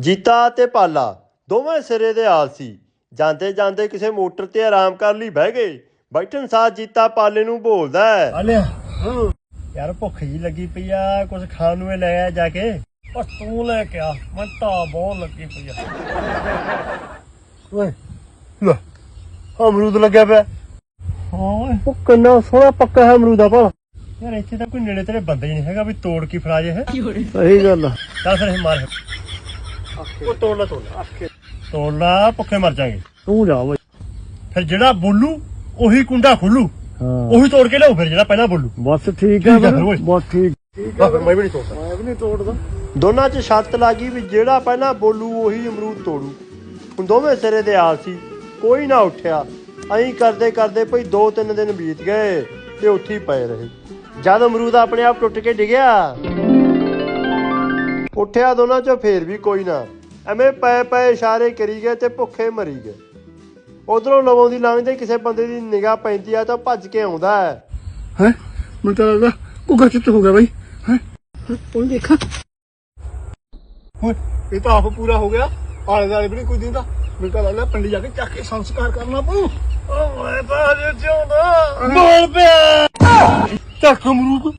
ਜੀਤਾ ਤੇ ਪਾਲਾ ਦੋਵੇਂ ਸਿਰੇ ਦੇ ਆਲਸੀ ਜਾਂਦੇ ਜਾਂਦੇ ਕਿਸੇ ਮੋਟਰ ਤੇ ਆਰਾਮ ਕਰਨ ਲਈ ਬਹਿ ਗਏ। ਬੈਠਣ ਸਾਰ ਜੀਤਾ ਪਾਲੇ ਨੂੰ ਬੋਲਦਾ ਹੈ ਆਲਿਆ ਯਾਰ ਭੁੱਖ ਜੀ ਲੱਗੀ ਪਈ ਆ ਕੁਝ ਖਾਣ ਨੂੰ ਲੈ ਆ ਜਾ ਕੇ। ਉਹ ਤੂੰ ਲੈ ਕੇ ਆ ਮੈਂ ਤਾਂ ਬਹੁਤ ਲੱਗੀ ਪਈ ਆ। ਓਏ ਲੈ ਅਮਰੂਦ ਲੱਗਿਆ ਪਿਆ। ਹਾਂ ਓਏ। ਉਹ ਕਿੰਨਾ ਸੋਹਣਾ ਪੱਕਾ ਹੈ ਅਮਰੂਦ ਦਾ ਭਲਾ। ਯਾਰ ਇੱਥੇ ਤਾਂ ਕੋਈ ਨੇੜੇ ਤੇਰੇ ਬੰਦੇ ਹੀ ਨਹੀਂ ਹੈਗਾ ਵੀ ਤੋੜ ਕੇ ਫੜਾ ਜੇ ਹੈ। ਸਹੀ ਗੱਲ ਆ। ਚੱਲ ਫਿਰ ਇਹ ਮਾਰ। ਉਹ ਭੁੱਖੇ ਮਰ ਜਾਗੇ। ਤੂੰ ਜਾ ਓਏ ਫਿਰ ਜਿਹੜਾ ਬੋਲੂ ਉਹੀ ਕੁੰਡਾ ਖੁੱਲੂ। ਹਾਂ। ਉਹੀ ਤੋੜ ਕੇ ਲਿਆਓ ਫਿਰ ਜਿਹੜਾ ਪਹਿਲਾਂ ਬੋਲੂ। ਬਸ ਠੀਕ ਠੀਕ ਆ ਆ ਫਿਰ ਫਿਰ ਓਏ। ਬਸ ਠੀਕ। ਠੀਕ ਫਿਰ ਮੈਂ ਵੀ ਨਹੀਂ ਤੋੜਦਾ। ਮੈਂ ਵੀ ਨਹੀਂ ਤੋੜਦਾ। ਦੋਨਾਂ 'ਚ ਸ਼ਰਤ ਲੱਗੀ ਵੀ ਜਿਹੜਾ ਪਹਿਲਾਂ ਬੋਲੂ ਉਹੀ ਅਮਰੂਦ ਤੋੜੂ। ਹੁਣ ਦੋਵੇਂ ਸਿਰੇ ਦੇ ਆਲ ਸੀ ਕੋਈ ਨਾ ਉੱਠਿਆ। ਐਂ ਕਰਦੇ ਕਰਦੇ ਭਈ 2-3 ਦਿਨ ਬੀਤ ਗਏ ਤੇ ਉੱਥੇ ਹੀ ਪਏ ਰਹੇ। ਜਦ ਅਮਰੂਦ ਆਪਣੇ ਆਪ ਟੁੱਟ ਕੇ ਡਿੱਗਿਆ ਉੱਠਿਆ ਦੋਨਾਂ 'ਚੋਂ ਫੇਰ ਵੀ ਕੋਈ ਨਾ। ਐਵੇਂ ਪਏ ਪਏ ਇਸ਼ਾਰੇ ਕਰੀ ਗਏ ਤੇ ਭੁੱਖੇ ਮਰੀ ਗਏ। ਉਧਰੋਂ ਲਵੋਂ ਦੀ ਲੰਘਦੇ ਕਿਸੇ ਬੰਦੇ ਦੀ ਨਿਗਾਹ ਪੈਂਦੀ ਆ ਤਾਂ ਭੱਜ ਕੇ ਆਉਂਦਾ ਹੈ। ਹੈ? ਮੈਨੂੰ ਤਾਂ ਲੱਗਦਾ ਕੁੱਕਰ ਚਿੱਤ ਹੋ ਗਿਆ ਬਾਈ। ਹੈ? ਉਹ ਦੇਖਾ। ਓਏ ਇਹ ਤਾਂ ਆਪ ਪੂਰਾ ਹੋ ਗਿਆ। ਆਲੇ ਦਾਲੇ ਵੀ ਨਹੀਂ ਕੋਈ ਦਿੰਦਾ। ਮੈਨੂੰ ਤਾਂ ਲੱਗਦਾ ਪਿੰਡ ਜਾ ਕੇ ਚੱਕ ਕੇ ਸੰਸਕਾਰ ਕਰਨਾ ਪਊ। ਓਏ ਤਾਂ ਜੇ ਜਿਉਂਦਾ। ਬੋਲ ਪਿਆ। ਚੱਕ ਅਮਰੂਦ।